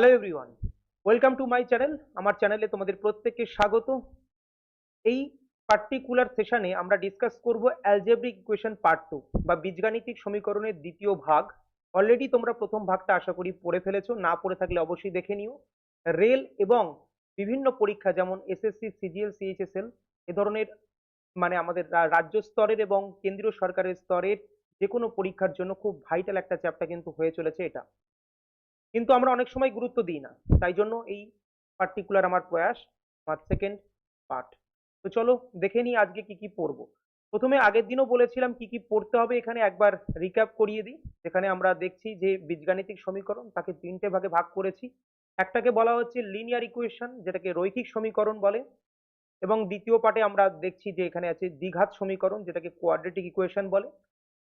Hello everyone welcome to my channel আমার চ্যানেলে তোমাদের প্রত্যেককে স্বাগত। এই পার্টিকুলার সেশনে আমরা ডিসকাস করব অ্যালজেব্রিক ইকুয়েশন পার্ট টু বা বীজগাণিতিক সমীকরণের দ্বিতীয় ভাগ। অলরেডি তোমরা প্রথম ভাগটা আশা করি পড়ে ফেলেছো, না পড়ে থাকলে অবশ্যই দেখে নিও। রেল এবং বিভিন্ন পরীক্ষা যেমন এসএসসি সিজিএল সিএইচএসএল এ ধরনের মানে আমাদের রাজ্য স্তরের এবং কেন্দ্রীয় সরকারের স্তরের যে কোনো পরীক্ষার জন্য খুব ভাইটাল একটা চ্যাপ্টার কিন্তু হয়ে চলেছে এটা। কিন্তু আমরা অনেক সময় গুরুত্ব দিই না। তাই জন্য এই পার্টিকুলার আমার প্রয়াস আমার সেকেন্ড পার্ট তো চলো দেখে নিই আজকে কি কি পড়ব। প্রথমে আগের দিনও বলেছিলাম কি কি পড়তে হবে, এখানে একবার রিক্যাপ করিয়ে দিই। যেখানে আমরা দেখছি যে বীজগাণিতিক সমীকরণ, তাকে তিনটে ভাগে ভাগ করেছি। একটাকে বলা হচ্ছে লিনিয়ার ইকুয়েশন যেটাকে রৈখিক সমীকরণ বলে। এবং দ্বিতীয় পার্টে আমরা দেখছি যে এখানে আছে দ্বিঘাত সমীকরণ, যেটাকে কোয়াড্রেটিক ইকুয়েশন বলে।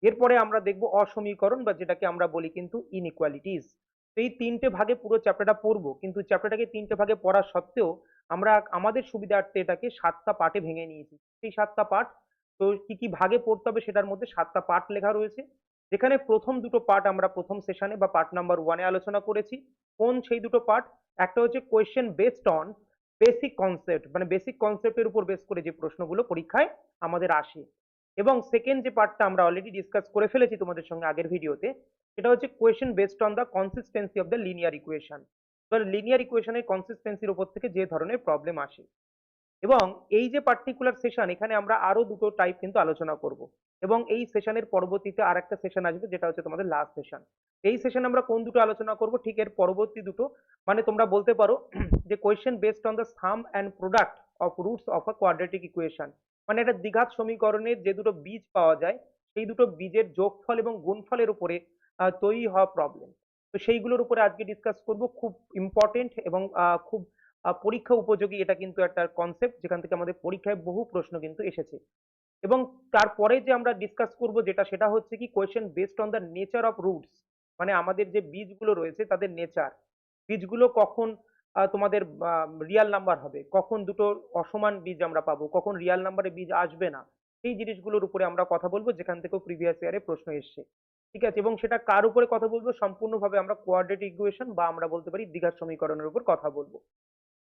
এরপরে আমরা দেখব অসমীকরণ, বা যেটাকে আমরা বলি কিন্তু ইনইকুয়ালিটিস এই তিনটে ভাগে পুরো চ্যাপ্টারটা পড়ব। কিন্তু চ্যাপ্টারটাকে তিনটে ভাগে পড়া সত্ত্বেও আমরা আমাদের সুবিধার্থে এটাকে সাতটা পার্টে ভেঙে নিয়েছি। সেই সাতটা পার্ট তো কি কি ভাগে পড়তে হবে সেটার মধ্যে সাতটা পার্ট লেখা রয়েছে। যেখানে প্রথম দুটো পার্ট আমরা প্রথম সেশনে বা পার্ট নাম্বার ওয়ানে আলোচনা করেছি। কোন সেই দুটো পার্ট একটা হচ্ছে question based on basic concept মানে বেসিক কনসেপ্টের উপর বেস করে যে প্রশ্নগুলো পরীক্ষায় আমাদের আসে। এবং সেকেন্ড যে পার্টটা আমরা অলরেডি ডিসকাস করে ফেলেছি তোমাদের সঙ্গে আগের ভিডিওতে সেটা হচ্ছে question based on the consistency of the linear equation এবার লিনিয়ার ইকুয়েশনের কনসিস্টেন্সির উপর থেকে যে ধরনের প্রবলেম আসে। এবং এই যে পার্টিকুলার সেশন এখানে আমরা আরও দুটো টাইপ কিন্তু আলোচনা করব। এবং এই সেশনের পরবর্তীতে আর একটা সেশন আসবে, যেটা হচ্ছে তোমাদের লাস্ট সেশন এই সেশন আমরা কোন দুটো আলোচনা করব? ঠিক এর পরবর্তী দুটো। মানে তোমরা বলতে পারো যে question based on the sum and product of roots of a quadratic equation মানে একটা দ্বিঘাত সমীকরণের যে দুটো বীজ পাওয়া যায়, সেই দুটো বীজের যোগফল এবং গুণফলের উপরে তৈরি হওয়া প্রবলেম তো সেইগুলোর উপরে আজকে ডিসকাস করব। খুব ইম্পর্টেন্ট এবং খুব পরীক্ষা উপযোগী এটা কিন্তু একটা কনসেপ্ট যেখান থেকে আমাদের পরীক্ষায় বহু প্রশ্ন কিন্তু এসেছে। এবং তারপরে যে আমরা ডিসকাস করব যেটা, সেটা হচ্ছে কি question based on the nature of roots মানে আমাদের যে বীজগুলো রয়েছে তাদের নেচার বীজগুলো কখন তোমাদের রিয়াল নাম্বার হবে? কখন দুটো অসমান বীজ আমরা পাবো? কখন রিয়াল নাম্বারে বীজ আসবে না? সেই জিনিসগুলোর উপরে আমরা কথা বলব, যেখান থেকেও প্রিভিয়াস ইয়ারে প্রশ্ন এসছে। ঠিক আছে? এবং সেটা কার উপরে কথা বলব? সম্পূর্ণভাবে আমরা কোয়াড্রেটিক ইকুয়েশন বা আমরা বলতে পারি দ্বিঘাত সমীকরণের উপর কথা বলব।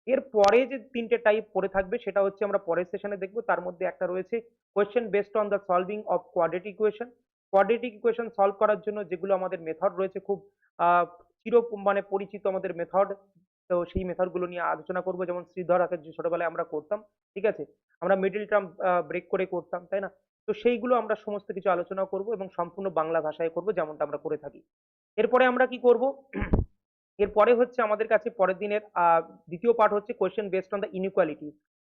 এর পরে যে তিনটে টাইপ পড়ে থাকবে, সেটা হচ্ছে আমরা পরের সেশনে দেখব। তার মধ্যে একটা রয়েছে question based on the solving of quadratic equation quadratic equation solve করার জন্য যেগুলো আমাদের মেথড রয়েছে, খুব চির মানে পরিচিত আমাদের মেথড তো সেই মেথডগুলো নিয়ে আলোচনা করব। যেমন শ্রীধর হাতের যে ছোটবেলায় আমরা করতাম, ঠিক আছে? আমরা মিডিল টার্ম ব্রেক করে করতাম, তাই না? তো সেইগুলো আমরা সমস্ত কিছু আলোচনা করব এবং সম্পূর্ণ বাংলা ভাষায় করব যেমনটা আমরা করে থাকি। এরপরে আমরা কি করব? এরপরে হচ্ছে আমাদের কাছে পরের দিনের দ্বিতীয় পার্ট হচ্ছে question based on the inequality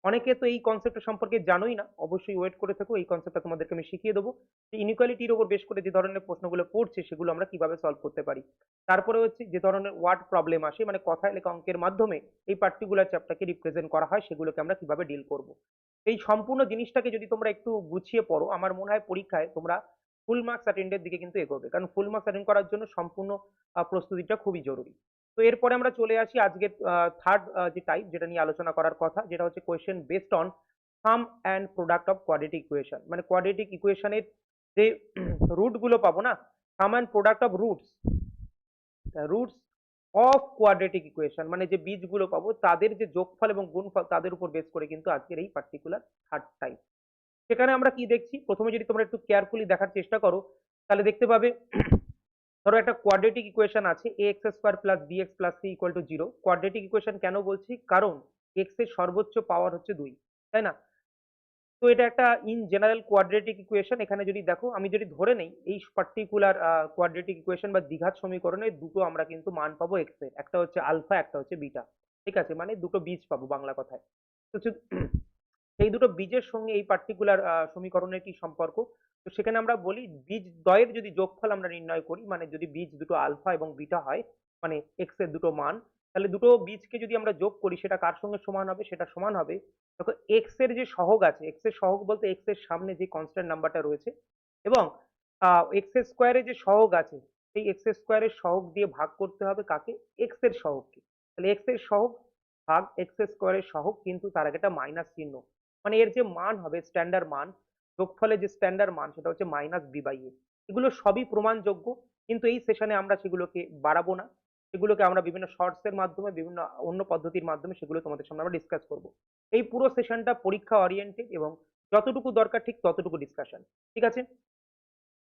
অনেকে তো এই কনসেপ্ট সম্পর্কে জানোই না, অবশ্যই ওয়েট করে থাকো, এই কনসেপ্টটা তোমাদেরকে আমি শিখিয়ে দেবো। যে ইনইকুয়ালিটির ওপর বেশ করে যে ধরনের প্রশ্নগুলো পড়ছে, সেগুলো আমরা কীভাবে সলভ করতে পারি? তারপরে হচ্ছে যে ধরনের ওয়ার্ড প্রবলেম আসে মানে কথায় লেখা অঙ্কের মাধ্যমে এই পার্টিকুলার চ্যাপ্টারকে রিপ্রেজেন্ট করা হয়, সেগুলোকে আমরা কীভাবে ডিল করব? এই সম্পূর্ণ জিনিসটাকে যদি তোমরা একটু গুছিয়ে পড়ো, আমার মনে হয় পরীক্ষায় তোমরা ফুল মার্কস অ্যাটেন্ডের দিকে কিন্তু এগোবে। কারণ ফুল মার্কস অ্যাটেন্ড করার জন্য সম্পূর্ণ প্রস্তুতিটা খুবই জরুরি। তো এরপরে আমরা চলে আসি আজকের থার্ড যে টাইপ যেটা নিয়ে আলোচনা করার কথা, যেটা হচ্ছে question based on sum and product of quadratic equation মানে কোয়াড্রেটিক ইকুয়েশনের যে রুটগুলো পাবো না sum and product of roots roots of quadratic equation মানে যে বীজগুলো পাবো, তাদের যে যোগফল এবং গুণফল তাদের উপর বেস করে কিন্তু আজকের এই পার্টিকুলার থার্ড টাইপ সেখানে আমরা কি দেখছি? প্রথমে যদি তোমরা একটু কেয়ারফুলি দেখার চেষ্টা করো, তাহলে দেখতে পাবে, ধরো একটা কোয়াড্রেটিক ইকুয়েশন আছে a x square plus b x plus c equal to zero quadratic equation কেন বলছি? কারণ এক্সের সর্বোচ্চ পাওয়ার হচ্ছে দুই, তাই না? তো এটা একটা ইন জেনারেল কোয়াড্রেটিক ইকুয়েশন এখানে যদি দেখো, আমি যদি ধরে নেই, এই পার্টিকুলার কোয়াড্রেটিক ইকুয়েশন বা দ্বিঘাত সমীকরণে দুটো আমরা কিন্তু মান পাবো এক্সের। একটা হচ্ছে আলফা একটা হচ্ছে বিটা ঠিক আছে? মানে দুটো বীজ পাবো বাংলা কথায়। তো এই দুটো বীজের সঙ্গে এই পার্টিকুলার সমীকরণের কি সম্পর্ক? তো সেখানে আমরা বলি বীজ দ্বয়ের যদি যোগফল আমরা নির্ণয় করি মানে যদি বীজ দুটো আলফা এবং বিটা হয় মানে এক্সের দুটো মান তাহলে দুটো বীজকে যদি আমরা যোগ করি, সেটা কার সঙ্গে সমান হবে? সেটা সমান হবে। দেখো এক্সের যে সহগ আছে এক্সের সহগ বলতে এক্সের সামনে যে কনস্ট্যান্ট নাম্বারটা রয়েছে এবং এক্সের স্কোয়ারে যে সহগ আছে, সেই এক্সের স্কোয়ারের সহগ দিয়ে ভাগ করতে হবে কাকে? এক্সের সহগকে। তাহলে এক্সের সহগ ভাগ এক্সের স্কোয়ারের সহগ কিন্তু তার আগে একটা মাইনাস চিহ্ন। মানে এর যে মান হবে স্ট্যান্ডার্ড মান, যোগফলের যে স্ট্যান্ডার্ড মান, সেটা হচ্ছে মাইনাস বি বাই এ এগুলো সবই প্রমাণযোগ্য, কিন্তু এই সেশনে আমরা সেগুলোকে বাড়াবো না। সেগুলোকে আমরা বিভিন্ন শর্টস এর মাধ্যমে, বিভিন্ন অন্য পদ্ধতির মাধ্যমে সেগুলো তোমাদের সামনে আমরা ডিসকাস করব। এই পুরো সেশনটা পরীক্ষা ওরিয়েন্টেড এবং যতটুকু দরকার ঠিক ততটুকু ডিসকাশন ঠিক আছে?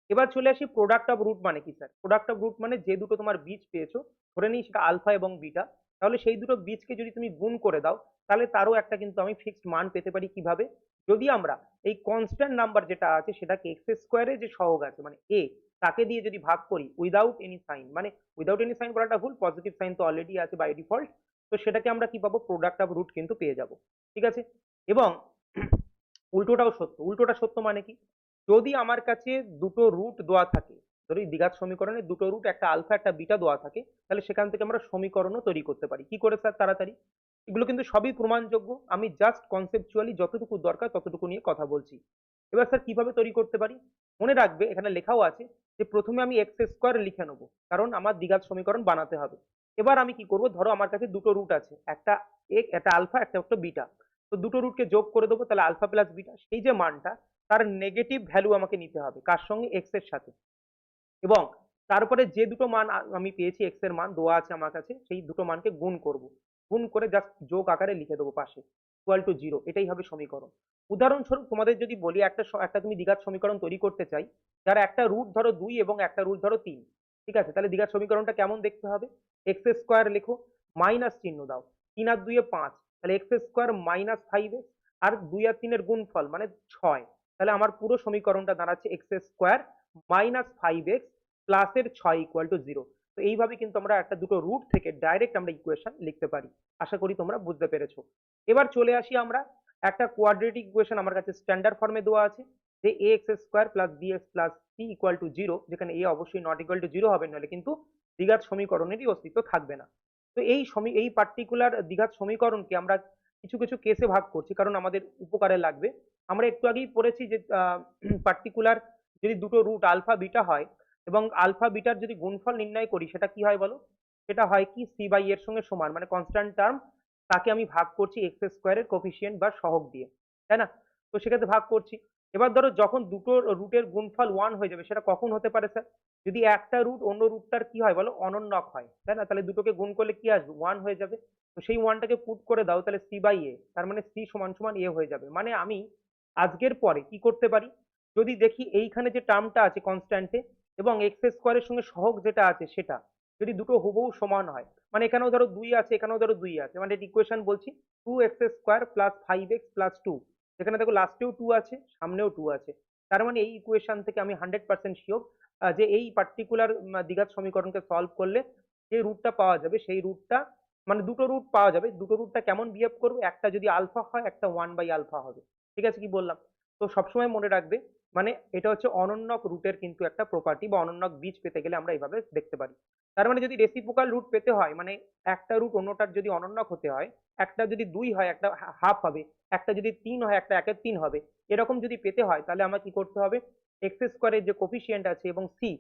এবার চলে আসি প্রোডাক্ট অফ রুট মানে কি স্যার প্রোডাক্ট অফ রুট মানে যে দুটো তোমার বীজ পেয়েছ, ধরে নিই সেটা আলফা এবং বিটা তাহলে সেই দুটো বীজকে যদি তুমি গুণ করে দাও, তাহলে তারও একটা কিন্তু আমি ফিক্সড মান পেতে পারি কীভাবে? যদি আমরা এই কনস্ট্যান্ট নাম্বার যেটা আছে সেটাকে এক্স স্কোয়ারে যে সহগ আছে মানে এ তাকে দিয়ে যদি ভাগ করি উইদাউট এনি সাইন মানে উইদাউট এনি সাইন বলাটা ভুল পজিটিভ সাইন তো অলরেডি আছে বাই ডিফল্ট তো সেটাকে আমরা কি পাবো? প্রোডাক্ট অফ রুট কিন্তু পেয়ে যাব, ঠিক আছে? এবং উল্টোটাও সত্য, উল্টোটা সত্য মানে কি? যদি আমার কাছে দুটো রুট দেওয়া থাকে, ধরি দ্বিঘাত সমীকরণে দুটো রুট একটা আলফা একটা বিটা দেওয়া থাকে, তাহলে সেখান থেকে আমরা সমীকরণও তৈরি করতে পারি। কি করে স্যার তাড়াতাড়ি? এগুলো কিন্তু সবই প্রমাণযোগ্য, আমি জাস্ট কনসেপচুয়ালি যতটুকু দরকার ততটুকু নিয়ে কথা বলছি। এবার স্যার কীভাবে তৈরি করতে পারি? মনে রাখবে, এখানে লেখাও আছে যে প্রথমে আমি এক্স স্কোয়ার লিখে নেব, কারণ আমার দ্বিঘাত সমীকরণ বানাতে হবে। এবার আমি কি করব? ধরো আমার কাছে দুটো রুট আছে, একটা এক একটা আলফা একটা একটা বিটা তো দুটো রুটকে যোগ করে দেবো, তাহলে আলফা প্লাস বিটা সেই যে মানটা, তার নেগেটিভ ভ্যালু আমাকে নিতে হবে, কার সঙ্গে? এক্সের সাথে। এবং তারপরে যে দুটো মান আমি পেয়েছি এক্সের মান দেওয়া আছে আমার কাছে, সেই দুটো মানকে গুণ করব। গুণ করে জাস্ট যোগ আকারে লিখে দেবো পাশে ইকুয়াল টু জিরো এটাই হবে সমীকরণ। উদাহরণস্বরূপ তোমাদের যদি বলি একটা একটা তুমি দ্বিঘাত সমীকরণ তৈরি করতে চাই, যার একটা রুট ধরো দুই এবং একটা রুট ধরো তিন, ঠিক আছে? তাহলে দ্বিঘাত সমীকরণটা কেমন দেখতে হবে? এক্স স্কোয়ার লেখো মাইনাস চিহ্ন দাও, তিন আর দুইয়ে পাঁচ, তাহলে এক্স স্কোয়ার মাইনাস ফাইভ আর দুই আর তিনের গুণফল মানে ছয়, তাহলে আমার পুরো সমীকরণটা দাঁড়াচ্ছে x square minus five x প্লাসের ছয় ইকুয়াল টু জিরো তো এইভাবে কিন্তু আমরা একটা দুটো রুট থেকে ডাইরেক্ট আমরা ইকুয়েশন লিখতে পারি, আশা করি তোমরা বুঝতে পেরেছ। এবার চলে আসি আমরা একটা কোয়াড্রেটিক ইকুয়েশন আমার কাছে স্ট্যান্ডার্ড ফর্মে দেওয়া আছে, যে a x square plus b x plus c equal to zero যেখানে এ অবশ্যই নট ইকুয়াল টু জিরো হবে, নাহলে কিন্তু দ্বিঘাত সমীকরণেরই অস্তিত্ব থাকবে না। তো এই সমী, এই পার্টিকুলার দ্বিঘাত সমীকরণকে আমরা কিছু কিছু কেসে ভাগ করছি, কারণ আমাদের উপকারে লাগবে। আমরা একটু আগেই পড়েছি যে পার্টিকুলার যদি দুটো রুট আলফা বিটা হয়, এবং আলফা বিটার যদি গুণফল নির্ণয় করি, সেটা কি হয় বলো? সেটা হয় কি সি বাই এর সঙ্গে সমান মানে কনস্ট্যান্ট টার্ম তাকে আমি ভাগ করছি এক্স স্কোয়ারের কোফিসিয়েন্ট বা সহগ দিয়ে, তাই না? তো সেক্ষেত্রে ভাগ করছি। এবার ধরো যখন দুটো রুটের গুণফল ওয়ান হয়ে যাবে, সেটা কখন হতে পারে স্যার যদি একটা রুট অন্য রুটটার কি হয় বলো? অনন্যক হয়, তাই না? তাহলে দুটোকে গুণ করলে কি আসবে? ওয়ান হয়ে যাবে। তো সেই ওয়ানটাকে পুট করে দাও, তাহলে সি বাই এ তার মানে সি সমান সমান এ হয়ে যাবে। মানে আমি আজকের পরে কি করতে পারি? যদি দেখি এইখানে যে টার্মটা আছে কনস্ট্যান্টে এবং এক্স স্কোয়ারের সঙ্গে সহগ যেটা আছে সেটা যদি দুটো হুবহু সমান হয় মানে এখানেও ধরো দুই আছে, এখানেও ধরো দুই আছে মানে ইকুয়েশন বলছি two x square plus five x plus two যেখানে দেখো লাস্টেও টু আছে, সামনেও টু আছে, তার মানে এই ইকুয়েশন থেকে আমি হান্ড্রেড পার্সেন্ট শিওর যে এই পার্টিকুলার দ্বিঘাত সমীকরণকে সলভ করলে যে রুটটা পাওয়া যাবে, সেই রুটটা মানে দুটো রুট পাওয়া যাবে, দুটো রুটটা কেমন বিহেভ করবে, একটা যদি আলফা হয়, একটা ওয়ান বাই আলফা হবে, ঠিক আছে কি বললাম? তো সবসময় মনে রাখবে মানে এটা হচ্ছে অনন্যক রুটের কিন্তু একটা প্রপার্টি বা অনন্যক বীজ পেতে গেলে আমরা এইভাবে দেখতে পারি। তার মানে যদি রেসিপ্রোকাল রুট পেতে হয় মানে একটা রুট অন্যটার যদি অনন্যক হতে হয়, একটা যদি দুই হয়, একটা হাফ হবে, একটা যদি তিন হয়, একটা একের তিন হবে, এরকম যদি পেতে হয়, তাহলে আমার কি করতে হবে? এক্স স্কোয়ারের যে কোফিসিয়েন্ট আছে এবং সি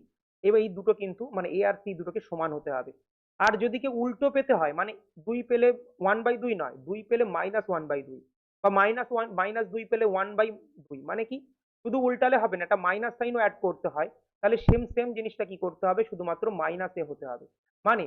এবার এই দুটো কিন্তু মানে এ আর সি দুটোকে সমান হতে হবে। আর যদি কেউ উল্টো পেতে হয় মানে দুই পেলে ওয়ান বাই দুই নয়, দুই পেলে মাইনাস ওয়ান বাই দুই, বা মাইনাস ওয়ান মাইনাস দুই পেলে ওয়ান বাই দুই মানে কি? শুধু উল্টালে হবে না, একটা মাইনাস সাইনও অ্যাড করতে হয়। তাহলে সেম সেম জিনিসটা কি করতে হবে? শুধুমাত্র মাইনাসে হতে হবে। মানে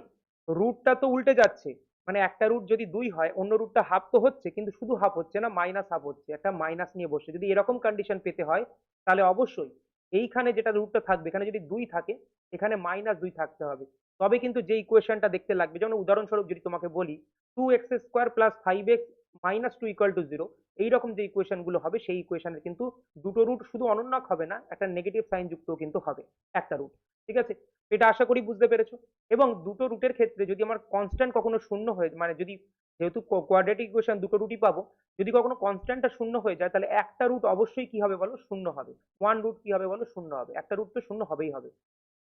রুটটা তো উল্টে যাচ্ছে। মানে একটা রুট যদি দুই হয়, অন্য রুটটা হাফ তো হচ্ছে, কিন্তু শুধু হাফ হচ্ছে না মাইনাস হাফ হচ্ছে। একটা মাইনাস নিয়ে বসে যদি এরকম কন্ডিশন পেতে হয়, তাহলে অবশ্যই এইখানে যেটা রুটটা থাকবে, এখানে যদি দুই থাকে, এখানে মাইনাস দুই থাকতে হবে। তবে কিন্তু যে ইকুয়েশনটা দেখতে লাগবে, যেমন উদাহরণস্বরূপ যদি তোমাকে বলি two x square plus five x minus two equal to zero এইরকম যে ইকুয়েশনগুলো হবে, সেই ইকুয়েশনের কিন্তু দুটো রুট শুধু অনন্যক হবে না, একটা নেগেটিভ সাইন যুক্ত কিন্তু হবে, একটা রুট ঠিক আছে? এটা আশা করি বুঝতে পেরেছ। এবং দুটো রুটের ক্ষেত্রে যদি আমার কনস্ট্যান্ট কখনো শূন্য হয়ে মানে যদি যেহেতু কোয়াড্রেটিক ইকুয়েশন দুটো রুটই পাবো, যদি কখনো কনস্ট্যান্টটা শূন্য হয়ে যায়, তাহলে একটা রুট অবশ্যই কি হবে বলো? শূন্য হবে। ওয়ান রুট কি হবে বলো? শূন্য হবে। একটা রুট তো শূন্য হবেই হবে।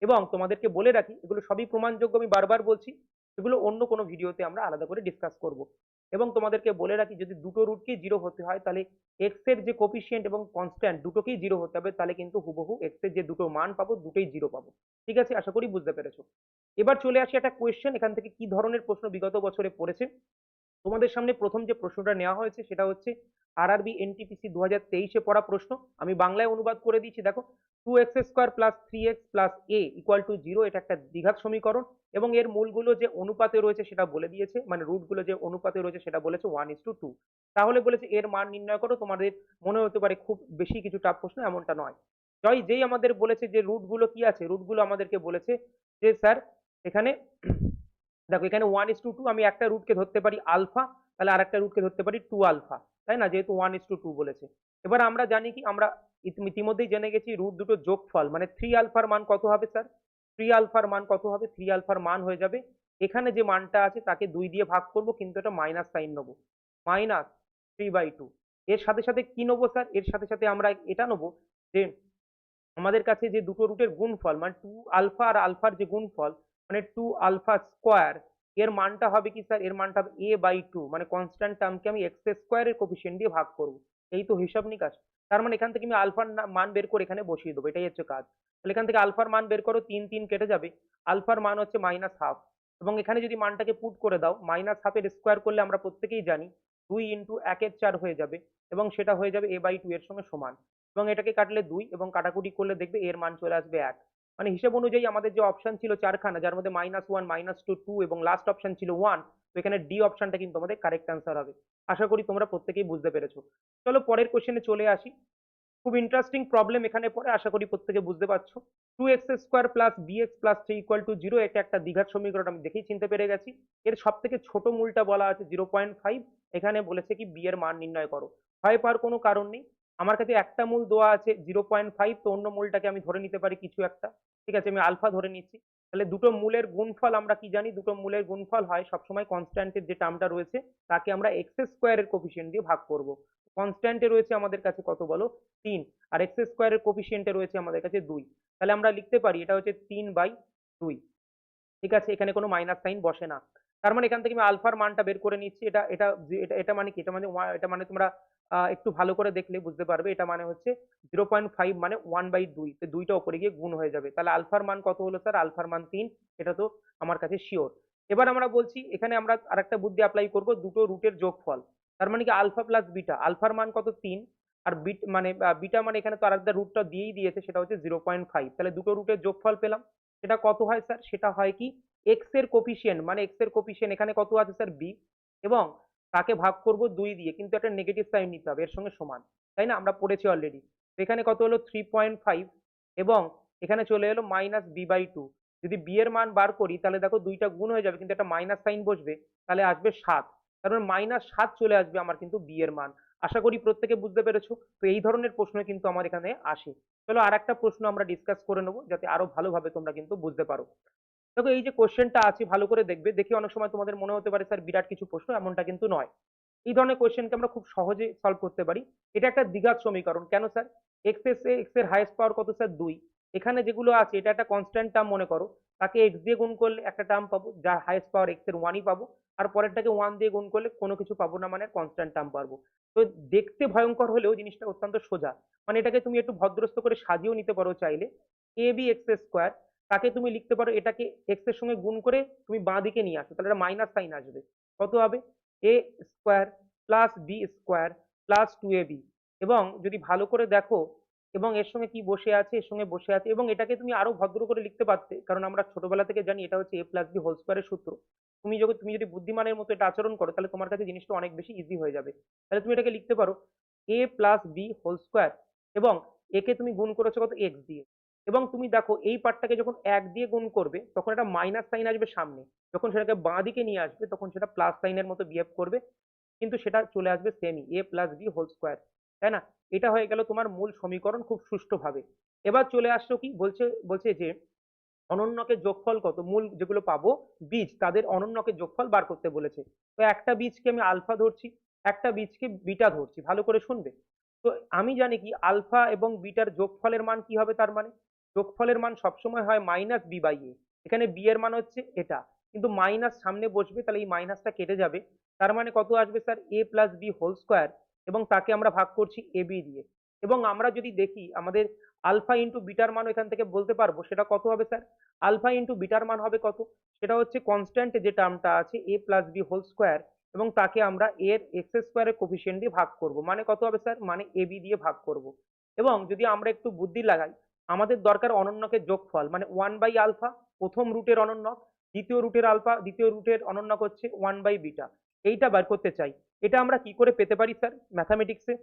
এবং তোমাদেরকে বলে রাখি, এগুলো সবই প্রমাণযোগ্য, আমি বারবার বলছি, এগুলো অন্য কোনো ভিডিওতে আমরা আলাদা করে ডিসকাস করব। এবং তোমাদেরকে বলে রাখি, যদি দুটো রুটকেই জিরো হতে হয়, তাহলে এক্সের যে কোফিসিয়েন্ট এবং কনস্ট্যান্ট দুটোকেই জিরো হতে হবে, তাহলে কিন্তু হুবহু এক্সের যে দুটো মান পাবো, দুটোই জিরো পাবো। ঠিক আছে? আশা করি বুঝতে পেরেছ। এবার চলে আসি একটা কোয়েশ্চেন এখান থেকে কি ধরনের প্রশ্ন বিগত বছরে পড়েছে? তোমাদের সামনে প্রথম যে প্রশ্নটা নেওয়া হয়েছে, সেটা হচ্ছে আরআরবি এনটিপিসি দু তেইশে পড়া প্রশ্ন। আমি বাংলায় অনুবাদ করে দিয়েছি, দেখো। Two x square plus three x plus a equal to zero এটা একটা দ্বিঘাত সমীকরণ। এবং এর মূলগুলো যে অনুপাতে রয়েছে সেটা বলে দিয়েছে মানে রুটগুলো যে অনুপাতে রয়েছে সেটা বলেছে ওয়ান ইস টু টু তাহলে বলেছে এর মান নির্ণয় করো, তোমাদের মনে হতে পারে খুব বেশি কিছু টাফ প্রশ্ন এমনটা নয়। জয়, যেই আমাদের বলেছে যে রুটগুলো কি আছে রুটগুলো আমাদেরকে বলেছে যে স্যার এখানে দেখো, এখানে ওয়ান ইস টু টু আমি একটা রুটকে ধরতে পারি আলফা তাহলে আর একটা রুটকে ধরতে পারি টু আলফা তাই না? যেহেতু ওয়ান ইস টু টু বলেছে। এবার আমরা জানি কি, আমরা ইতিমধ্যেই জেনে গেছি রুট দুটো যোগফল মানে থ্রি আলফার মান কত হবে স্যার থ্রি আলফার মান কত হবে? থ্রি আলফার মান হয়ে যাবে। এখানে যে মানটা আছে তাকে দুই দিয়ে ভাগ করব, কিন্তু এটা মাইনাস সাইন নেব। মাইনাস থ্রি বাই টু এর সাথে সাথে কি নেব স্যার এর সাথে সাথে আমরা এটা নেব যে আমাদের কাছে যে দুটো রুটের গুণফল মানে টু আলফা আর আলফার যে গুণফল মানে টু আলফা স্কোয়ার এর মানটা হবে কি স্যার এর মানটা হবে এ বাই টু মানে কনস্ট্যান্ট টার্মকে আমি এক্স স্কোয়ারের কোফিসিয়েন্ট দিয়ে ভাগ করব। এই তো হিসাব নিকাশ। তার মানে এখান থেকে আমি আলফার মান বের করে এখানে বসিয়ে দেবো, এটাই হচ্ছে কাজ। তাহলে এখান থেকে আলফার মান বের করো, তিন তিন কেটে যাবে। আলফার মান হচ্ছে মাইনাস হাফ এবং এখানে যদি মানটাকে পুট করে দাও মাইনাস হাফের স্কোয়ার করলে আমরা প্রত্যেকেই জানি দুই ইন্টু একের চার হয়ে যাবে এবং সেটা হয়ে যাবে এ বাই টু এর সঙ্গে সমান। এবং এটাকে কাটলে দুই এবং কাটাকুটি করলে দেখবে এর মান চলে আসবে এক। মানে হিসেব অনুযায়ী আমাদের যে অপশন ছিল চারখানা, যার মধ্যে minus one minus two two এবং লাস্ট অপশন ছিল ওয়ান তো এখানে ডি অপশনটা কিন্তু আমাদের কারেক্ট অ্যান্সার হবে। আশা করি তোমরা প্রত্যেকেই বুঝতে পেরেছ। চলো পরের কোশ্চেনে চলে আসি। খুব ইন্টারেস্টিং প্রবলেম এখানে পড়ে, আশা করি প্রত্যেকে বুঝতে পারছ। Two x square plus b x plus three equal to zero এটা একটা দ্বিঘাত সমীকরণ, আমি দেখেই চিনতে পেরে গেছি। এর সব থেকে ছোট মূলটা বলা আছে জিরো পয়েন্ট ফাইভ এখানে বলেছে কি বি এর মান নির্ণয় করো। ভয় পাওয়ার কোনো কারণ নেই। আমার কাছে একটা মূল দেওয়া আছে জিরো পয়েন্ট ফাইভ তো অন্য মূলটাকে আমি ধরে নিতে পারি কিছু একটা। ঠিক আছে, আমি আলফা ধরে নিচ্ছি। তাহলে দুটো মূলের গুণফল আমরা কি জানি? দুটো মূলের গুণফল হয় সবসময় কনস্ট্যান্টের যে টার্মটা রয়েছে, তাকে আমরা এক্স স্কোয়ারের কোফিসিয়েন্ট দিয়ে ভাগ করব। কনস্ট্যান্টে রয়েছে আমাদের কাছে কত বলো? তিন। আর এক্স স্কোয়ারের কোফিসিয়েন্টে রয়েছে আমাদের কাছে দুই। তাহলে আমরা লিখতে পারি, এটা হচ্ছে তিন বাই দুই। ঠিক আছে, এখানে কোনো মাইনাস সাইন বসে না। তার মানে এখান থেকে আমি আলফার মানটা বের করে নিচ্ছি। এটা এটা এটা এটা মানে কি? এটা মানে এটা মানে তোমরা একটু ভালো করে দেখলে বুঝতে পারবে। এটা মানে হচ্ছে জিরো পয়েন্ট ফাইভ মানে ওয়ান বাই দুই। দুইটা উপরে গিয়ে গুণ হয়ে যাবে। তাহলে আলফার মান কত হলো স্যার আলফার মান তিন। এটা তো আমার কাছে শিওর এবার আমরা বলছি, এখানে আমরা আরেকটা বুদ্ধি অ্যাপ্লাই করব, দুটো রুটের যোগফল। তার মানে কি? Alpha plus beta. আলফার মান কত? তিন। আর বিট মানে বিটা মানে এখানে তো আরেকটা রুটটা দিয়েই দিয়েছে, সেটা হচ্ছে জিরো পয়েন্ট ফাইভ তাহলে দুটো রুটের যোগফল পেলাম। সেটা কত হয় স্যার সেটা হয় কি? এক্সের কোফিসিয়েন্ট মানে এক্সের কোফিসিয়েন্ট এখানে কত আছে স্যার বি এবং তাকে ভাগ করব দুই দিয়ে, কিন্তু একটা নেগেটিভ সাইন নিতে হবে, এর সঙ্গে সমান, তাই না? আমরা পড়েছি অলরেডি এখানে কত হলো? থ্রি এবং এখানে চলে এলো মাইনাস বি বাই টু যদি বি এর মান বার করি, তাহলে দেখো দুইটা গুণ হয়ে যাবে, কিন্তু একটা মাইনাস সাইন বসবে, তাহলে আসবে সাত। তারপর মাইনাস সাত চলে আসবে আমার কিন্তু বি এর মান। আশা করি প্রত্যেকে বুঝতে পেরেছ? তো এই ধরনের প্রশ্ন কিন্তু আমার এখানে আসে। চলো আর একটা প্রশ্ন আমরা ডিসকাস করে নেব, যাতে আরও ভালোভাবে তোমরা কিন্তু বুঝতে পারো। দেখো, এই যে কোশ্চেনটা আছে, ভালো করে দেখবে। দেখে অনেক সময় তোমাদের মনে হতে পারে, স্যার, বিরাট কিছু প্রশ্ন, এমনটা কিন্তু নয়। এই ধরনের কোশ্চেনকে আমরা খুব সহজে সলভ করতে পারি। এটা একটা দ্বিঘাত সমীকরণ। কেন, স্যার? এক্স এস এক্সের হাইয়েস্ট পাওয়ার কত, স্যার? দুই। এখানে যেগুলো আছে, এটা একটা কনস্ট্যান্ট টার্ম মনে করো। তাকে এক্স দিয়ে গুণ করলে একটা টার্ম পাবো, যার হাইয়েস্ট পাওয়ার এক্সের ওয়ানই পাবো। আর পরেরটাকে ওয়ান দিয়ে গুণ করলে কোনো কিছু পাবো না মানে কনস্ট্যান্ট টার্ম পাবো। তো দেখতে ভয়ঙ্কর হলেও জিনিসটা অত্যন্ত সোজা। মানে এটাকে তুমি একটু ভদ্রস্থ করে সাজিয়েও নিতে পারো চাইলে। এ বি এক্স স্কোয়ার তাকে তুমি লিখতে পারো, এটাকে এক্সের সঙ্গে গুণ করে তুমি বাঁ দিকে নিয়ে আসো, তাহলে এটা মাইনাস সাইন আসবে। কত হবে? A square plus b square plus two a b এবং যদি ভালো করে দেখো, এবং এর সঙ্গে কি বসে আছে, এর সঙ্গে বসে আছে, এবং এটাকে তুমি আরও ভদ্র করে লিখতে পারতে, কারণ আমরা ছোটবেলা থেকে জানি এটা হচ্ছে এ প্লাস বি হোল স্কোয়ারের সূত্র। তুমি যখন, তুমি যদি বুদ্ধিমানের মতো এটা আচরণ করো, তাহলে তোমার কাছে জিনিসটা অনেক বেশি ইজি হয়ে যাবে। তাহলে তুমি এটাকে লিখতে পারো a plus b whole square এবং একে তুমি গুণ করেছ কত? এক্স দিয়ে। এবং তুমি দেখো এই পার্টটাকে যখন এক দিয়ে গুণ করবে, তখন একটা মাইনাস সাইন আসবে সামনে। যখন সেটাকে বাঁ দিকে নিয়ে আসবে, তখন সেটা প্লাস সাইনের মতো বিহেভ করবে, কিন্তু সেটা চলে আসবে সেমই a plus b whole square তাই না? এটা হয়ে গেল তোমার মূল সমীকরণ খুব সুষ্ঠুভাবে। এবার চলে আসছো কি? বলছে বলছে যে অনন্যকে যোগফল কত? মূল যেগুলো পাবো, বীজ, তাদের অনন্যকে যোগফল বার করতে বলেছে। তো একটা বীজকে আমি আলফা ধরছি, একটা বীজকে বিটা ধরছি, ভালো করে শুনবে? তো আমি জানি কি আলফা এবং বিটার যোগফলের মান কি হবে তার মানে? যোগফলের মান সবসময় হয় মাইনাস বি বাই এ এখানে বি এর মান হচ্ছে এটা। কিন্তু মাইনাস সামনে বসবে, তাহলে এই মাইনাসটা কেটে যাবে। তার মানে কত আসবে sir a plus b whole square এবং তাকে আমরা ভাগ করছি এ বি দিয়ে। এবং আমরা যদি দেখি, আমাদের আলফা ইন্টু বিটার মান এখান থেকে বলতে পারব, সেটা কত হবে স্যার আলফা ইন্টু বিটার মান হবে কত? সেটা হচ্ছে কনস্ট্যান্ট যে টার্মটা আছে a plus b whole square এবং তাকে আমরা এর এক্স স্কোয়ারের কোফিসিয়েন্ট দিয়ে ভাগ করব। মানে কত হবে স্যার মানে এ বি দিয়ে ভাগ করব। এবং যদি আমরা একটু বুদ্ধি লাগাই আমাদের দরকার অনন্যকের যোগফল মানে ওয়ান বাই আলফা প্রথম রুটের অনন্যক, দ্বিতীয় রুটের আলফা দ্বিতীয় রুটের অনন্যক হচ্ছে ওয়ান বাই বিটা এইটা বার করতে চাই। এটা আমরা কি করে পেতে পারি স্যার ম্যাথামেটিক্সে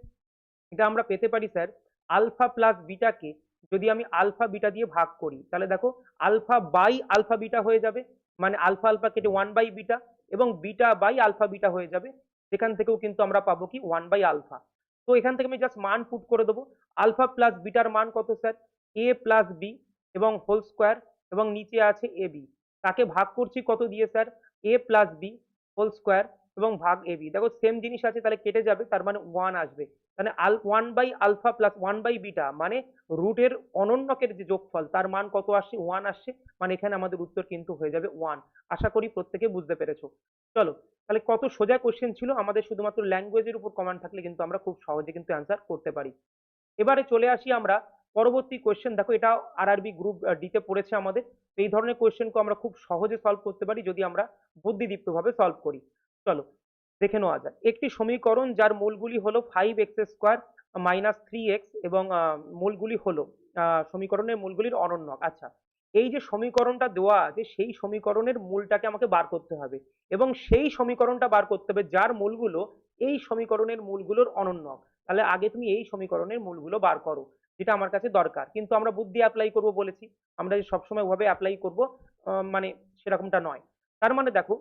এটা আমরা পেতে পারি স্যার আলফা প্লাস বিটাকে যদি আমি আলফা বিটা দিয়ে ভাগ করি, তাহলে দেখো আলফা বাই আলফা বিটা হয়ে যাবে মানে আলফা আলফা কেটে ওয়ান বাই বিটা এবং বিটা বাই আলফা বিটা হয়ে যাবে। সেখান থেকেও কিন্তু আমরা পাবো কি ওয়ান বাই আলফা তো এখান থেকে আমি জাস্ট মান পুট করে দেবো। আলফা প্লাস বিটার মান কত স্যার এ প্লাস বি এবং হোল স্কোয়ার এবং নিচে আছে এ বি তাকে ভাগ করছি কত দিয়ে sir a plus b whole square এবং ভাগ এ বি দেখো সেম জিনিস আছে, তাহলে কেটে যাবে, তার মানে ওয়ান আসবে। তাহলে আল one by alpha plus one by beta মানে রুটের অনন্যকের যে যোগফল, তার মান কত আসছে? ওয়ান আসছে। মানে এখানে আমাদের উত্তর কিন্তু হয়ে যাবে ওয়ান আশা করি প্রত্যেকে বুঝতে পেরেছ। চলো, তাহলে কত সোজা কোশ্চেন ছিল, আমাদের শুধুমাত্র ল্যাঙ্গুয়েজের উপর কমান্ড থাকলে কিন্তু আমরা খুব সহজে কিন্তু অ্যান্সার করতে পারি। এবারে চলে আসি আমরা পরবর্তী কোশ্চেন দেখো এটা আরআরবি গ্রুপ ডিতে পড়েছে আমাদের। এই ধরনের কোশ্চেনকে আমরা খুব সহজে সলভ করতে পারি যদি আমরা বুদ্ধিদীপ্তভাবে সলভ করি। চলো, দেখে নেওয়া যাক। একটি সমীকরণ যার মূলগুলি হলো five x square minus three x এবং মূলগুলি হলো সমীকরণের মূলগুলির অনন্যক। আচ্ছা এই যে সমীকরণটা দেওয়া আছে, সেই সমীকরণের মূলটাকে আমাকে বার করতে হবে এবং সেই সমীকরণটা বার করতে হবে যার মূলগুলো এই সমীকরণের মূলগুলোর অনন্যক। তাহলে আগে তুমি এই সমীকরণের মূলগুলো বার করো। যেটা আমার কাছে দরকার। কিন্তু আমরা বুদ্ধি অ্যাপ্লাই করব বলেছি। আমরা যে সবসময় ওভাবে অ্যাপ্লাই করব মানে সেরকমটা নয়। তার মানে দেখো,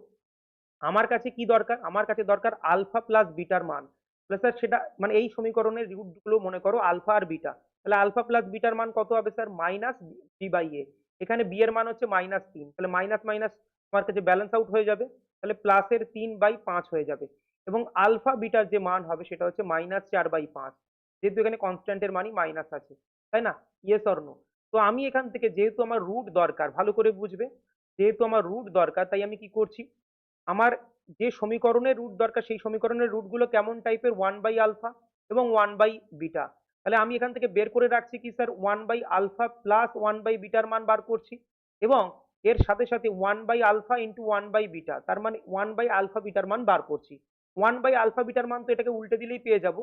আমার কাছে কি দরকার? আমার কাছে দরকার আলফা প্লাস বিটার মান। স্যার সেটা মানে এই সমীকরণের রুটগুলো মনে করো আলফা আর বিটা তাহলে আলফা প্লাস বিটার মান কত হবে sir minus b by a এখানে বি এর মান হচ্ছে মাইনাস তিন। তাহলে মাইনাস মাইনাস আমার কাছে ব্যালেন্স আউট হয়ে যাবে। তাহলে প্লাসের তিন বাই পাঁচ হয়ে যাবে। এবং আলফা বিটার যে মান হবে সেটা হচ্ছে মাইনাস চার বাই পাঁচ। যেহেতু এখানে কনস্ট্যান্টের মানই মাইনাস আছে, তাই না? ইয়েস অর তো আমি এখান থেকে যেহেতু আমার রুট দরকার, ভালো করে বুঝবে? যেহেতু আমার রুট দরকার, তাই আমি কি করছি? আমার যে সমীকরণের রুট দরকার, সেই সমীকরণের রুটগুলো কেমন টাইপের ওয়ান বাই আলফা এবং ওয়ান বাই বিটা তাহলে আমি এখান থেকে বের করে রাখছি কি sir one by alpha plus one by bitter মান বার করছি এবং এর সাথে সাথে one by alpha into one by beta তার মানে ওয়ান বাই আলফা বিটার মান বার করছি। ওয়ান বাই আলফা বিটার মান তো এটাকে উল্টে দিলেই পেয়ে যাব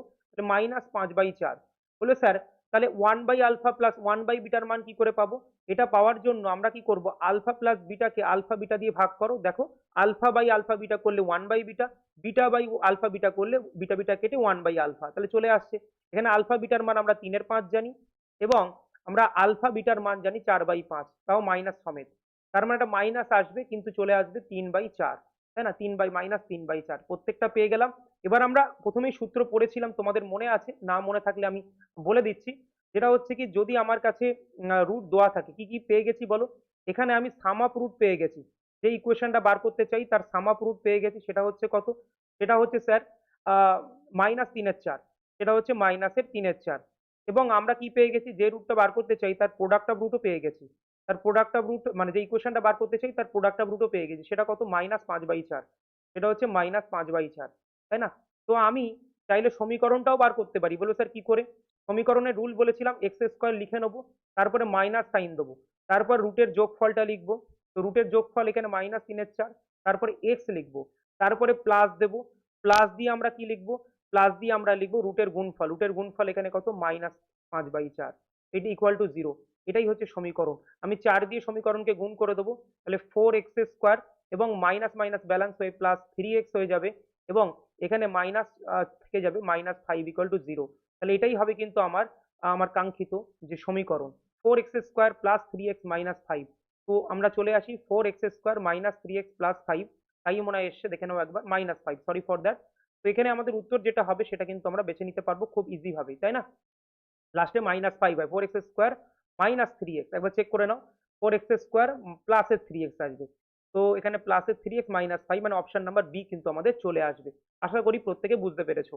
মাইনাস পাঁচ বাই চার। বলে স্যার, তাহলে one by alpha plus one by bitter মান কি করে পাবো? এটা পাওয়ার জন্য আমরা কি করব? আলফা প্লাস বিটাকে আলফা বিটা দিয়ে ভাগ করো। দেখো আলফা বাই আলফা বিটা করলে one by beta beta by alpha beta করলে বিটা বিটা কেটে ওয়ান বাই আলফা তাহলে চলে আসছে। এখানে আলফা বিটার মান আমরা তিনের পাঁচ জানি এবং আমরা আলফা বিটার মান জানি চার বাই পাঁচ, তাও মাইনাস সমেত। তার মানে একটা মাইনাস আসবে, কিন্তু চলে আসবে তিন বাই চার। তাই না? তিন বাই মাইনাস তিন বাই চার। প্রত্যেকটা পেয়ে গেলাম। এবার আমরা প্রথমেই সূত্র পড়েছিলাম, তোমাদের মনে আছে? না মনে থাকলে আমি বলে দিচ্ছি। যেটা হচ্ছে কি, যদি আমার কাছে রুট দেওয়া থাকে, কি কি পেয়ে গেছি বলো? এখানে আমি সাম আপ রুট পেয়ে গেছি। যে ইকুয়েশনটা বার করতে চাই, তার সাম আপ রুট পেয়ে গেছি। সেটা হচ্ছে কত? সেটা হচ্ছে স্যার মাইনাস তিনের চার। সেটা হচ্ছে মাইনাসের তিনের চার। এবং আমরা কি পেয়ে গেছি? যে রুটটা বার করতে চাই, তার প্রোডাক্ট অফ রুটও পেয়ে গেছি। তার প্রোডাক্ট অফ রুট মানে যে ইকুয়েশনটা বার করতে চাই, তার প্রোডাক্ট অফ রুটও পেয়ে গেছি। সেটা কত? মাইনাস পাঁচ বাই চার। সেটা হচ্ছে মাইনাস পাঁচ বাই চার, তাই না? তো আমি চাইলে সমীকরণটাও বার করতে পারি। বলো স্যার কি করে? সমীকরণের রুল বলেছিলাম এক্স স্কোয়ার লিখে নেব, তারপরে মাইনাস সাইন দেবো, তারপর রুটের যোগফলটা লিখব। তো রুটের যোগফল এখানে মাইনাস তিনের চার, তারপরে এক্স লিখব, তারপরে প্লাস দেবো। প্লাস দিয়ে আমরা কি লিখব? প্লাস দিয়ে আমরা লিখব রুটের গুণফল। রুটের গুণফল এখানে কত? মাইনাস পাঁচ বাই চার। এটি ইকুয়াল টু জিরো এটাই হচ্ছে সমীকরণ। আমি চার দিয়ে সমীকরণকে গুণ করে দেবো, তাহলে ফোর এক্স স্কোয়ার এবং মাইনাস মাইনাস ব্যালেন্স হয়ে প্লাস থ্রি এক্স হয়ে যাবে এবং এখানে মাইনাস থেকে যাবে minus five equal to zero তাহলে এটাই হবে কিন্তু আমার আমার কাঙ্ক্ষিত যে সমীকরণ। Four x square plus three x minus five তো আমরা চলে আসি four x square minus three x plus five তাই মনে হয় এসছে, দেখে নেব একবার minus five sorry for that তো এখানে আমাদের উত্তর যেটা হবে সেটা কিন্তু আমরা বেছে নিতে পারব খুব ইজি ভাবে, তাই না? লাস্টে মাইনাস ফাইভ হয় four x square minus three x একবার চেক করে নাও ফোর এক্স স্কোয়ার প্লাসের থ্রি এক্স আসবে। তো এখানে প্লাসের থ্রি এক্স মাইনাস ফাইভ মানে অপশন নাম্বার বি কিন্তু আমাদের চলে আসবে। আশা করি প্রত্যেকে বুঝতে পেরেছ।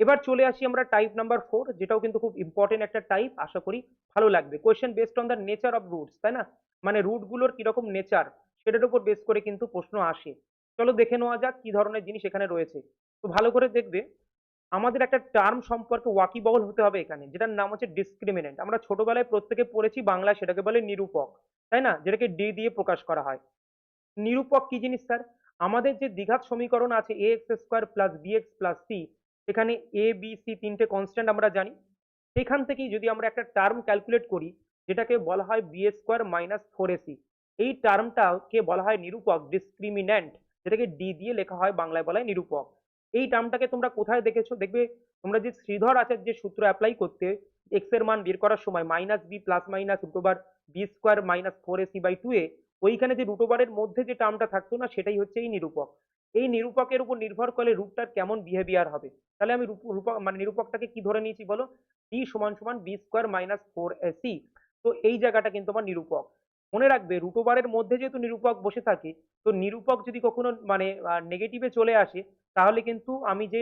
এবার চলে আসি আমরা টাইপ নাম্বার ফোর যেটাও কিন্তু খুব ইম্পর্টেন্ট একটা টাইপ আশা করি ভালো লাগবে। Question based on the nature of roots তাই না? মানে রুটগুলোর কীরকম নেচার সেটার উপর বেস করে কিন্তু প্রশ্ন আসে। চলো দেখে নেওয়া যাক কি ধরনের জিনিস এখানে রয়েছে। তো ভালো করে দেখবে আমাদের একটা টার্ম সম্পর্কে ওয়াকিবহল হতে হবে এখানে, যেটার নাম হচ্ছে ডিসক্রিমিনেন্ট আমরা ছোটবেলায় প্রত্যেকে পড়েছি বাংলা সেটাকে বলে নিরূপক, তাই না? যেটাকে ডি দিয়ে প্রকাশ করা হয়। নিরূপক কি জিনিস স্যার আমাদের যে দ্বিঘাত সমীকরণ আছে a x square plus b x plus c এখানে এ বি সি তিনটে কনস্ট্যান্ট আমরা জানি। সেখান থেকেই যদি আমরা একটা টার্ম ক্যালকুলেট করি, যেটাকে বলা হয় b square minus four ac এই টার্মটাকে বলা হয় নিরূপক ডিসক্রিমিন্যান্ট যেটাকে ডি দিয়ে লেখা হয়, বাংলায় বলা হয় নিরূপক। এই টার্মটাকে তোমরা কোথায় দেখেছ? দেখবে তোমরা যে শ্রীধর আচার্য যে সূত্র অ্যাপ্লাই করতে এক্সের মান বের করার সময় minus b plus minus root over b square minus four ac by two a ওইখানে যে রুট ওভারের মধ্যে যে টার্মটা থাকতো না, সেটাই হচ্ছে এই নিরূপক। এই নিরূপকের উপর নির্ভর করে রুটটার কেমন বিহেভিয়ার হবে। তাহলে আমি রূপ, রূপক মানে নিরূপকটাকে কি ধরে নিয়েছি বলো? ডি সমান সমান b square minus four ac তো এই জায়গাটা কিন্তু আমার নিরূপক। মনে রাখবে রুট ওভারের মধ্যে যেহেতু নিরূপক বসে থাকে, তো নিরূপক যদি কখনো মানে নেগেটিভে চলে আসে, তাহলে কিন্তু আমি যে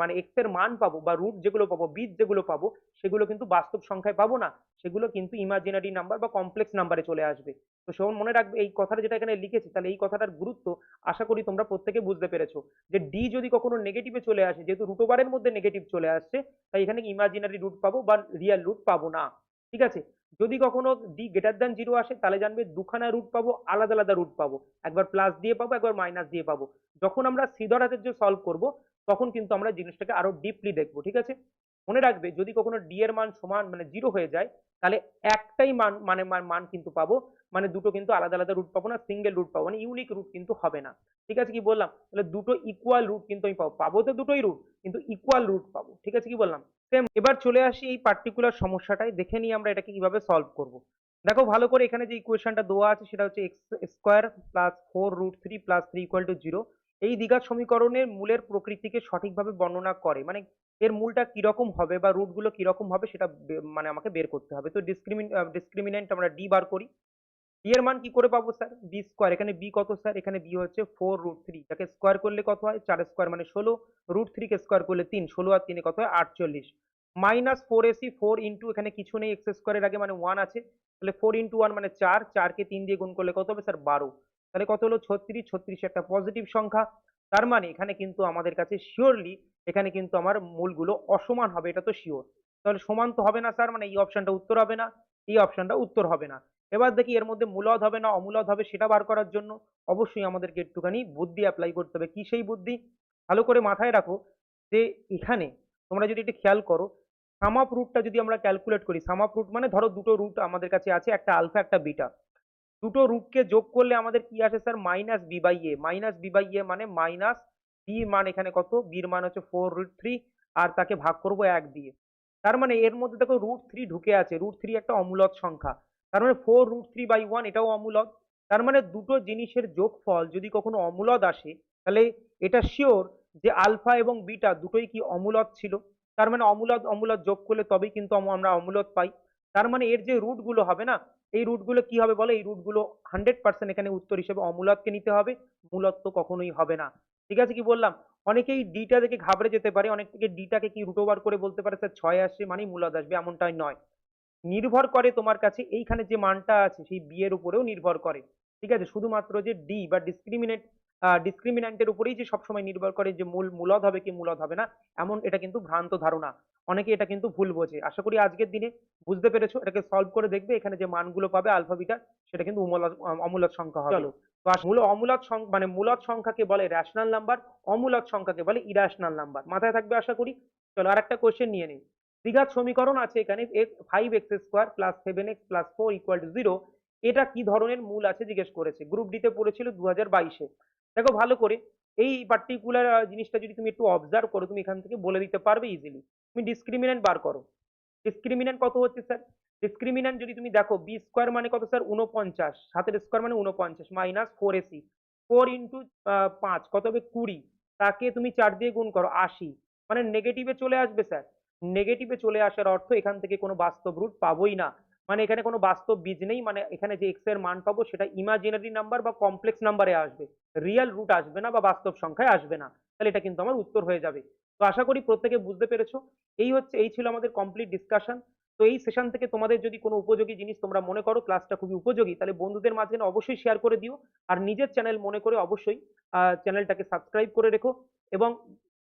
মানে এক্সের মান পাবো বা রুট যেগুলো পাবো বীজ যেগুলো পাবো, সেগুলো কিন্তু বাস্তব সংখ্যায় পাবো না। সেগুলো কিন্তু ইমাজিনারি নাম্বার বা কমপ্লেক্স নাম্বারে চলে আসবে। তো সেমন মনে রাখবে এই কথাটা যেটা এখানে লিখেছি, তাহলে এই কথাটার গুরুত্ব আশা করি তোমরা প্রত্যেকে বুঝতে পেরেছ। যে ডি যদি কখনো নেগেটিভে চলে আসে, যেহেতু রুট ওভারের মধ্যে নেগেটিভ চলে আসছে, তাই এখানে ইমাজিনারি রুট পাবো বা রিয়েল রুট পাবো না। ঠিক আছে? যদি কখনো ডি গ্রেটার দ্যান জিরো আসে, তাহলে জানবে দুখানা রুট পাবো, আলাদা আলাদা রুট পাবো। একবার প্লাস দিয়ে পাবো, একবার মাইনাস দিয়ে পাবো। যখন আমরা সিদরাতের যে সলভ করব, তখন কিন্তু আমরা জিনিসটাকে আরও ডিপলি দেখব, ঠিক আছে? মনে রাখবে, যদি কখনো ডি এর মান সমান মানে জিরো হয়ে যায়, তাহলে একটাই মানে মান- মান কিন্তু পাবো মানে দুটো কিন্তু আলাদা আলাদা রুট পাবো না সিঙ্গেল রুট পাবো মানে ইউনিক রুট কিন্তু হবে না। ঠিক আছে কি বললাম? তাহলে দুটো ইকুয়াল রুট কিন্তু আমি পাবো। পাবো তো দুটোই রুট কিন্তু ইকুয়াল রুট পাবো। ঠিক আছে কি বললাম? সেম এবার চলে আসি এই পার্টিকুলার সমস্যাটায়। দেখে নিই আমরা এটাকে কীভাবে সলভ করব। দেখো ভালো করে এখানে যে ইকুয়েশনটা দেওয়া আছে, সেটা হচ্ছে x square plus four root three plus three equal to zero এই দ্বিঘাত সমীকরণের মূলের প্রকৃতিকে সঠিকভাবে বর্ণনা করে। মানে এর মূলটা কীরকম হবে বা রুটগুলো কীরকম হবে, সেটা মানে আমাকে বের করতে হবে। তো ডিসক্রিমিন ডিসক্রিমিনেন্ট আমরা ডি বার করি। এর মান কি করে পাবো স্যার বি স্কোয়ার এখানে বি কত স্যার এখানে বি হচ্ছে ফোর রুট থ্রি স্কোয়ার করলে কত হয়? চার স্কোয়ার মানে ষোলো। রুট থ্রি কে স্কোয়ার করলে তিন, ষোলো আর তিনে কত হয়? আটচল্লিশ। Minus four ac four into এখানে কিছু নেই এক্স স্কোয়ারের আগে মানে ওয়ান আছে। তাহলে ফোর ইন্টু ওয়ান মানে চার, চারকে তিন দিয়ে গুণ করলে কত হবে স্যার বারো। তাহলে কত হলো? ছত্রিশ ছত্রিশ একটা পজিটিভ সংখ্যা। তার মানে এখানে কিন্তু আমাদের কাছে শিওরলি এখানে কিন্তু আমার মূলগুলো অসমান হবে, এটা তো শিওর তাহলে সমান তো হবে না স্যার মানে এই অপশনটা উত্তর হবে না, এই অপশনটা উত্তর হবে না। এবার দেখি এর মধ্যে মূলদ হবে না অমূলদ হবে সেটা বার করার জন্য অবশ্যই আমাদেরকে একটুখানি বুদ্ধি অ্যাপ্লাই করতে হবে। কি সেই বুদ্ধি? ভালো করে মাথায় রাখো যে এখানে তোমরা যদি একটু খেয়াল করো সামাপ রুটটা যদি আমরা ক্যালকুলেট করি সামাপ রুট মানে ধরো দুটো রুট আমাদের কাছে আছে, একটা আলফা একটা বিটা দুটো রুটকে যোগ করলে আমাদের কি আসে sir minus b by a minus b by a মানে মাইনাস বি মান এখানে কত? বির মান হচ্ছে ফোর রুট থ্রি আর তাকে ভাগ করব এক দিয়ে। তার মানে এর মধ্যে দেখো রুট থ্রি ঢুকে আছে। রুট থ্রি একটা অমূলদ সংখ্যা। তার মানে four root three by one এটাও অমূলদ। তার মানে দুটো জিনিসের যোগফল যদি কখনো অমূলদ আসে, তাহলে এটা শিওর যে আলফা এবং বিটা দুটোই কি অমূলদ ছিল। তার মানে অমূলদ অমূলদ যোগ করলে তবেই কিন্তু আমরা অমূলদ পাই। তার মানে এর যে রুটগুলো হবে না, এই রুটগুলো কি হবে বলো? এই রুটগুলো হান্ড্রেড পার্সেন্ট এখানে উত্তর হিসেবে অমূলদকে নিতে হবে মূলত কখনোই হবে না। ঠিক আছে কি বললাম? অনেকেই ডিটা দেখে ঘাবড়ে যেতে পারে, অনেক থেকে ডিটাকে কি রুট করে বলতে পারে? স্যার, ছয় আসছে মানেই মূলদ আসবে, এমনটাই নয়। নির্ভর করে তোমার কাছে এইখানে যে মানটা আছে সেই বি এর উপরেও নির্ভর করে। ঠিক আছে? শুধুমাত্র যে ডি বা ডিসক্রিমিনেট ডিসক্রিমিন্যান্টের উপরেই যে সবসময় নির্ভর করে যে মূল মূলদ হবে কি মূলদ হবে না এমন এটা কিন্তু ভ্রান্ত ধারণা। অনেকে এটা কিন্তু ভুল বোঝে। আশা করি আজকের দিনে বুঝতে পেরেছ এটাকে সলভ করে দেখবে এখানে যে মানগুলো পাবে আলফা বিটা সেটা কিন্তু অমূলদ সংখ্যা হবে। চলো। তো মূল অমূলদ সংখ্যা মানে মূলদ সংখ্যাকে বলে রেশনাল নাম্বার অমূলদ সংখ্যাকে বলে ইরাশনাল নাম্বার মাথায় থাকবে আশা করি? চলো আর একটা কোশ্চেন নিয়ে নিই। দ্বিঘাত সমীকরণ আছে এখানে five x square plus seven x plus four equal to zero এটা কি ধরনের মূল আছে জিজ্ঞেস করেছে। গ্রুপ ডিতে পড়েছিল দু হাজার বাইশে। দেখো ভালো করে, এই পার্টিকুলার জিনিসটা যদি তুমি একটু অবজার্ভ করো, তুমি এখান থেকে বলে দিতে পারবে ইজিলি তুমি ডিসক্রিমিনেন্ট বার করো। ডিসক্রিমিনেন্ট কত হচ্ছে স্যার ডিসক্রিমিনেন্ট যদি তুমি দেখো বি স্কোয়ার মানে কত স্যার উনপঞ্চাশ সাতের স্কোয়ার মানে উনপঞ্চাশ minus four ac four into পাঁচ, কত হবে কুড়ি। তাকে তুমি চার দিয়ে গুণ করো, আশি। মানে নেগেটিভে চলে আসবে স্যার নেগেটিভে চলে আসার অর্থ এখান থেকে কোনো বাস্তব রুট পাবোই না। মানে এখানে কোনো বাস্তব বীজ নেই মানে এখানে যে এক্সের মান পাবো সেটা ইমাজিনারি নাম্বার বা কমপ্লেক্স নাম্বারে আসবে। রিয়েল রুট আসবে না বা বাস্তব সংখ্যায় আসবে না। তাহলে এটা কিন্তু আমার উত্তর হয়ে যাবে। তো আশা করি প্রত্যেকে বুঝতে পেরেছ। এই হচ্ছে, এই ছিল আমাদের কমপ্লিট ডিসকাশন তো এই সেশন থেকে তোমাদের যদি কোনো উপযোগী জিনিস তোমরা মনে করো ক্লাসটা খুবই উপযোগী, তাহলে বন্ধুদের মাঝখানে অবশ্যই শেয়ার করে দিও। আর নিজের চ্যানেল মনে করে অবশ্যই চ্যানেলটাকে সাবস্ক্রাইব করে রেখো। এবং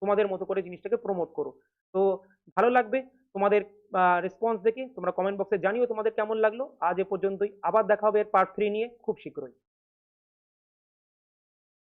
তোমাদের মতো করে জিনিসটাকে প্রমোট করো। তো ভালো লাগবে তোমাদের রেসপন্স দেখে। তোমরা কমেন্ট বক্সে জানিও তোমাদের কেমন লাগল। আজ এ পর্যন্তই। আবার দেখা হবে এর পার্ট থ্রি নিয়ে খুব শীঘ্রই।